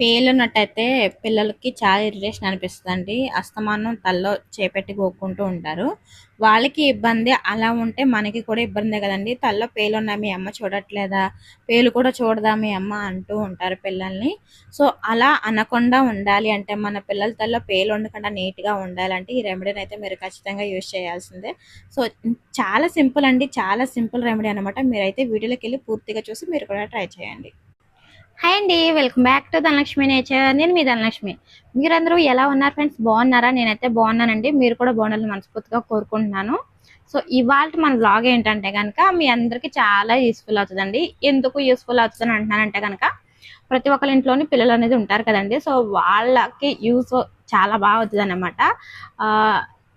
పేలినట్టయితే పిల్లలకి చాలా ఇరిటేషన్ అనిపిస్తుందండి. అస్తమానం తల్లో చేపెట్టి గోక్కుంటూ ఉంటారు. వాళ్ళకి ఇబ్బంది అలా ఉంటే మనకి కూడా ఇబ్బందే కదండి. తల్లో పేలున్నా మీ అమ్మ చూడట్లేదా? పేలు కూడా చూడదా మీ అమ్మ అంటూ ఉంటారు పిల్లల్ని. సో అలా అనకుండా ఉండాలి అంటే మన పిల్లల తల్లో పేలు ఉండకుండా నీట్గా ఉండాలంటే ఈ రెమెడీని అయితే మీరు ఖచ్చితంగా యూజ్ చేయాల్సిందే. సో చాలా సింపుల్ అండి. చాలా సింపుల్ రెమెడీ అనమాట మీరైతే వీడియోలోకి వెళ్ళి పూర్తిగా చూసి మీరు కూడా ట్రై చేయండి. హాయ్ అండి welcome back to Dhanalakshmi nature నేను మీ ధనలక్ష్మి మీరందరూ ఎలా ఉన్నారు ఫ్రెండ్స్ బాగున్నారా? నేనైతే బాగున్నానండి. మీరు కూడా బాగుండాలని మనస్ఫూర్తిగా కోరుకుంటున్నాను. సో ఇవాళ మన బ్లాగ్ ఏంటంటే కనుక మీ అందరికీ చాలా యూస్ఫుల్ అవుతుందండి. ఎందుకు యూస్ఫుల్ అవుతుందని అంటున్నానంటే కనుక ప్రతి ఒక్కరి ఇంట్లోని పిల్లలు అనేది ఉంటారు కదండి. సో వాళ్ళకి యూస్ చాలా బాగా అవుతుంది అనమాట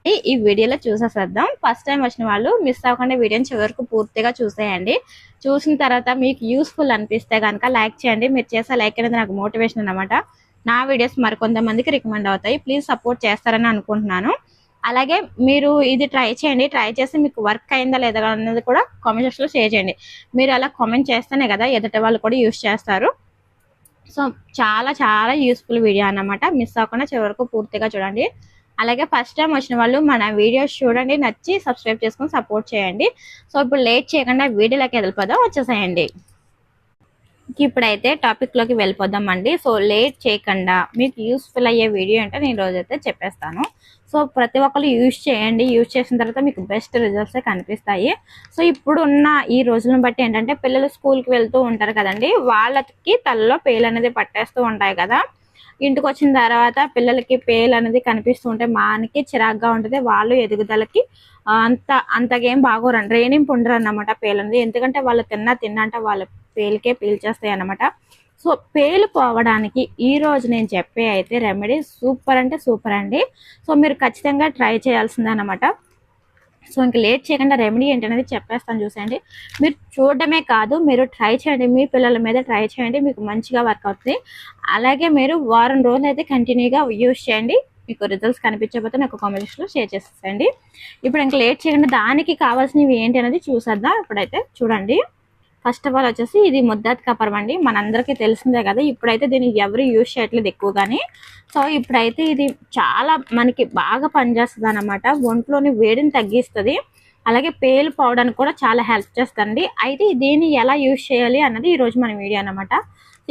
ఈ వీడియోలో చూసేసేద్దాం. ఫస్ట్ టైం వచ్చిన వాళ్ళు మిస్ అవ్వకుండా వీడియోని చివరికి పూర్తిగా చూసేయండి. చూసిన తర్వాత మీకు యూస్ఫుల్ అనిపిస్తే కనుక లైక్ చేయండి. మీరు చేసే లైక్ అనేది నాకు మోటివేషన్ అనమాట నా వీడియోస్ మరికొంతమందికి రికమెండ్ అవుతాయి. ప్లీజ్ సపోర్ట్ చేస్తారని అనుకుంటున్నాను. అలాగే మీరు ఇది ట్రై చేయండి. ట్రై చేసి మీకు వర్క్ అయిందా లేదా అనేది కూడా కామెంట్ సెక్షన్లో షేర్ చేయండి. మీరు అలా కామెంట్ చేస్తేనే కదా ఎదుటి వాళ్ళు కూడా యూస్ చేస్తారు. సో చాలా చాలా యూస్ఫుల్ వీడియో అన్నమాట. మిస్ అవ్వకుండా చివరకు పూర్తిగా చూడండి. అలాగే ఫస్ట్ టైం వచ్చిన వాళ్ళు మన వీడియోస్ చూడండి నచ్చి సబ్స్క్రైబ్ చేసుకొని సపోర్ట్ చేయండి. సో ఇప్పుడు లేట్ చేయకుండా వీడియోలోకి వెళ్ళిపోదాం వచ్చేసేయండి. ఇప్పుడైతే టాపిక్లోకి వెళ్ళిపోదాం అండి సో లేట్ చేయకుండా మీకు యూస్ఫుల్ అయ్యే వీడియో అంటే నేను రోజైతే చెప్పేస్తాను. సో ప్రతి ఒక్కరు యూజ్ చేయండి. యూజ్ చేసిన తర్వాత మీకు బెస్ట్ రిజల్ట్సే కనిపిస్తాయి. సో ఇప్పుడు ఉన్న ఈ రోజులను బట్టి ఏంటంటే పిల్లలు స్కూల్కి వెళ్తూ ఉంటారు కదండి. వాళ్ళకి తలలో పేలు అనేది పట్టేస్తూ ఉంటాయి కదా. ఇంటికి వచ్చిన తర్వాత పిల్లలకి పేలు అనేది కనిపిస్తూ ఉంటే మానికి చిరాగ్గా ఉంటుంది. వాళ్ళు ఎదుగుదలకి అంత అంతగేం బాగోరండి రేణింపు ఉండరు అన్నమాట పేలు అనేది ఎందుకంటే వాళ్ళు తిన్నా తిన్నంట వాళ్ళ పేలుకే పీల్చేస్తాయి అనమాట సో పేలు పోవడానికి ఈ రోజు నేను చెప్పే అయితే రెమెడీ సూపర్ అంటే సూపర్ అండి. సో మీరు ఖచ్చితంగా ట్రై చేయాల్సిందే అనమాట సో ఇంక లేట్ చేయకుండా రెమెడీ ఏంటనేది చెప్పేస్తాను చూసేయండి. మీరు చూడడమే కాదు మీరు ట్రై చేయండి మీ పిల్లల మీద ట్రై చేయండి మీకు మంచిగా వర్క్ అవుతుంది. అలాగే మీరు వారం రోజులు అయితే కంటిన్యూగా యూజ్ చేయండి. మీకు రిజల్ట్స్ కనిపించకపోతే నాకు కామెంట్స్లో షేర్ చేసేసండి ఇప్పుడు ఇంకా లేట్ చేయకుండా దానికి కావాల్సినవి ఏంటి అనేది చూసేద్దాం. ఇప్పుడైతే చూడండి. ఫస్ట్ ఆఫ్ ఆల్ వచ్చేసి ఇది ముద్దాత్ కపరం అండి. మనందరికీ తెలిసిందే కదా ఇప్పుడైతే దీన్ని ఎవరు యూజ్ చేయట్లేదు ఎక్కువగాని. సో ఇప్పుడైతే ఇది చాలా మనకి బాగా పనిచేస్తుంది అనమాట ఒంట్లోని వేడిని తగ్గిస్తుంది. అలాగే పేలు పోవడానికి కూడా చాలా హెల్ప్ చేస్తుంది అయితే దీన్ని ఎలా యూజ్ చేయాలి అన్నది ఈరోజు మన వీడియో అనమాట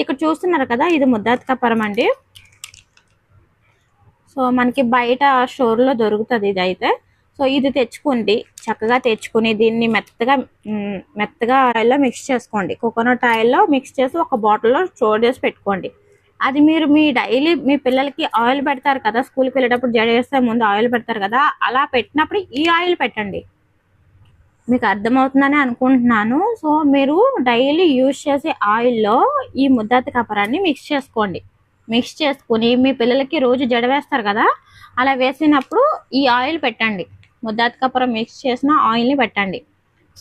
ఇక్కడ చూస్తున్నారు కదా ఇది ముద్దాత్ కపరం అండి. సో మనకి బయట స్టోర్లో దొరుకుతుంది ఇది అయితే సో ఇది తెచ్చుకోండి. చక్కగా తెచ్చుకుని దీన్ని మెత్తగా మెత్తగా ఆయిల్లో మిక్స్ చేసుకోండి. కోకోనట్ ఆయిల్లో మిక్స్ చేసి ఒక బాటిల్లో స్టోర్ చేసి పెట్టుకోండి. అది మీరు మీ డైలీ మీ పిల్లలకి ఆయిల్ పెడతారు కదా స్కూల్కి వెళ్ళేటప్పుడు జడ చేస్తే ముందు ఆయిల్ పెడతారు కదా అలా పెట్టినప్పుడు ఈ ఆయిల్ పెట్టండి. మీకు అర్థమవుతుందని అనుకుంటున్నాను. సో మీరు డైలీ యూజ్ చేసే ఆయిల్లో ఈ ముద్దతి కపరాన్ని మిక్స్ చేసుకోండి. మిక్స్ చేసుకుని మీ పిల్లలకి రోజు జడ వేస్తారు కదా అలా వేసినప్పుడు ఈ ఆయిల్ పెట్టండి. ముద్దాతి మిక్స్ చేసిన ఆయిల్ని పెట్టండి.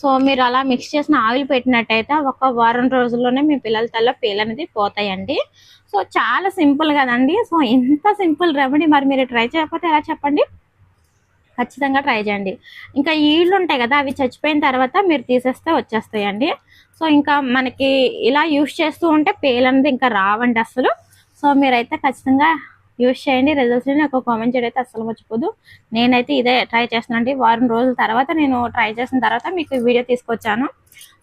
సో మీరు అలా మిక్స్ చేసిన ఆయిల్ పెట్టినట్టయితే ఒక వారం రోజుల్లోనే మీ పిల్లల తల్ల పేలు అనేది పోతాయండి. సో చాలా సింపుల్ కదండి. సో ఇంత సింపుల్ రెమెడీ మరి మీరు ట్రై చేయకపోతే ఎలా చెప్పండి? ఖచ్చితంగా ట్రై చేయండి. ఇంకా ఈళ్ళు ఉంటాయి కదా అవి చచ్చిపోయిన తర్వాత మీరు తీసేస్తే వచ్చేస్తాయండి. సో ఇంకా మనకి ఇలా యూస్ చేస్తూ ఉంటే పేలు అనేది ఇంకా రావండి అసలు. సో మీరైతే ఖచ్చితంగా యూస్ చేయండి రిజల్ట్స్ని నాకు కామెంట్ చేయడం అయితే అస్సలు మర్చిపోదు. నేనైతే ఇదే ట్రై చేస్తున్నానండి వారం రోజుల తర్వాత నేను ట్రై చేసిన తర్వాత మీకు వీడియో తీసుకొచ్చాను.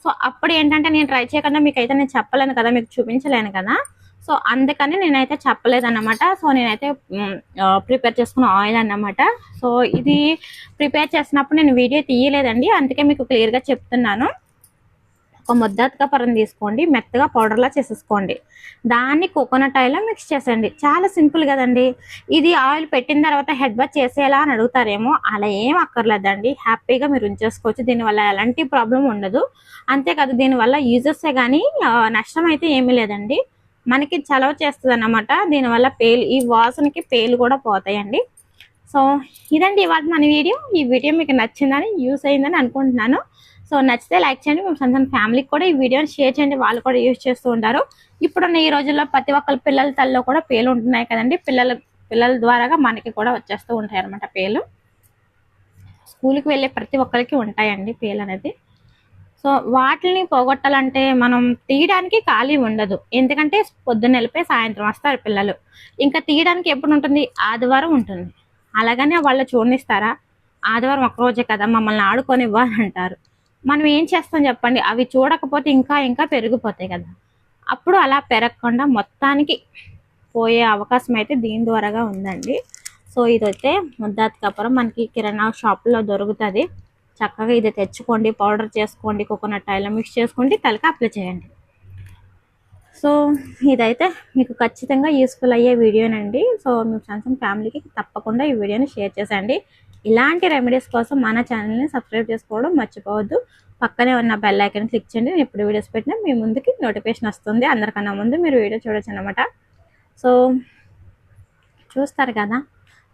సో అప్పుడు ఏంటంటే నేను ట్రై చేయకుండా మీకు అయితే నేను చెప్పలేను కదా మీకు చూపించలేను కదా. సో అందుకని నేనైతే చెప్పలేదన్నమాట. సో నేనైతే ప్రిపేర్ చేసుకున్న ఆయిల్ అన్నమాట. సో ఇది ప్రిపేర్ చేసినప్పుడు నేను వీడియో తీయలేదండి. అందుకే మీకు క్లియర్గా చెప్తున్నాను. ఒక ముద్దతక పరం తీసుకోండి మెత్తగా పౌడర్లా చేసేసుకోండి. దాన్ని కోకోనట్ ఆయిల్లో మిక్స్ చేసేయండి. చాలా సింపుల్ కదండి. ఇది ఆయిల్ పెట్టిన తర్వాత హెడ్ బాత్ చేసేలా అని అడుగుతారేమో అలా ఏం అక్కర్లేదండి. హ్యాపీగా మీరు ఉంచేసుకోవచ్చు. దీనివల్ల ఎలాంటి ప్రాబ్లం ఉండదు. అంతేకాదు దీనివల్ల యూజెసే కానీ నష్టం అయితే ఏమీ లేదండి. మనకి చలవ చేస్తుంది అన్నమాట దీనివల్ల పేలు ఈ వాసనకి పేలు కూడా పోతాయండి. సో ఇదండి ఇవాళ మన వీడియో. ఈ వీడియో మీకు నచ్చిందని యూస్ అయిందని అనుకుంటున్నాను. సో నచ్చితే లైక్ చేయండి. మేము సంతాన ఫ్యామిలీకి కూడా ఈ వీడియోని షేర్ చేయండి. వాళ్ళు కూడా యూజ్ చేస్తూ ఉంటారు. ఇప్పుడున్న ఈ రోజుల్లో ప్రతి ఒక్కరి పిల్లల తల్లిలో కూడా పేలు ఉంటున్నాయి కదండి. పిల్లల పిల్లల ద్వారాగా మనకి కూడా వచ్చేస్తూ ఉంటాయి అనమాట పేలు. స్కూల్కి వెళ్ళే ప్రతి ఒక్కరికి ఉంటాయండి పేలు అనేది. సో వాటిని పోగొట్టాలంటే మనం తీయడానికి ఖాళీ ఉండదు. ఎందుకంటే పొద్దున్న వెళ్ళిపోయి సాయంత్రం వస్తారు పిల్లలు. ఇంకా తీయడానికి ఎప్పుడు ఉంటుంది? ఆదివారం ఉంటుంది. అలాగనే వాళ్ళు చూడనిస్తారా? ఆదివారం ఒక్కరోజే కదా మమ్మల్ని ఆడుకొని ఇవ్వాలంటారు మనం ఏం చేస్తాం చెప్పండి? అవి చూడకపోతే ఇంకా ఇంకా పెరిగిపోతాయి కదా. అప్పుడు అలా పెరగకుండా మొత్తానికి పోయే అవకాశం అయితే దీని ద్వారాగా ఉందండి. సో ఇదైతే ముద్దాత్ కపురం మనకి కిరాణా షాప్లో దొరుకుతుంది. చక్కగా ఇది తెచ్చుకోండి పౌడర్ చేసుకోండి కోకోనట్ ఆయిల్ మిక్స్ చేసుకోండి తలకి అప్లై చేయండి. సో ఇదైతే మీకు ఖచ్చితంగా యూస్ఫుల్ అయ్యే వీడియోనండి. సో మీ ఫ్రెండ్స్ అండ్ ఫ్యామిలీకి తప్పకుండా ఈ వీడియోని షేర్ చేసేయండి. ఇలాంటి రెమెడీస్ కోసం మన ఛానల్ని సబ్స్క్రైబ్ చేసుకోవడం మర్చిపోవద్దు. పక్కనే ఉన్న బెల్ ఐకన్ క్లిక్ చేయండి. నేను ఎప్పుడు వీడియోస్ పెట్టినా మీ ముందుకి నోటిఫికేషన్ వస్తుంది. అందరికన్నా ముందు మీరు వీడియో చూడొచ్చు అనమాట సో చూస్తారు కదా.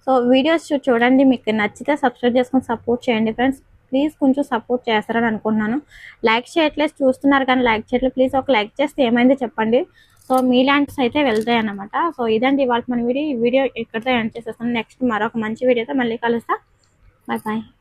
సో వీడియోస్ చూ- చూడండి. మీకు నచ్చితే సబ్స్క్రైబ్ చేసుకొని సపోర్ట్ చేయండి ఫ్రెండ్స్ ప్లీజ్ కొంచెం సపోర్ట్ చేస్తారని అనుకుంటున్నాను. లైక్ చేయట్లేదు. చూస్తున్నారు కానీ లైక్ చేయట్లేదు. ప్లీజ్ ఒక లైక్ చేస్తే ఏమైందో చెప్పండి. సో మీలాంటిస్ అయితే వెళ్తాయి అన్నమాట సో ఇదండి ఇవాళ మన వీడియో. ఈ వీడియో ఇక్కడితో ఎండ్ చేసేస్తాను. నెక్స్ట్ మరొక మంచి వీడియోతో మళ్ళీ కలుస్తా. 拜拜。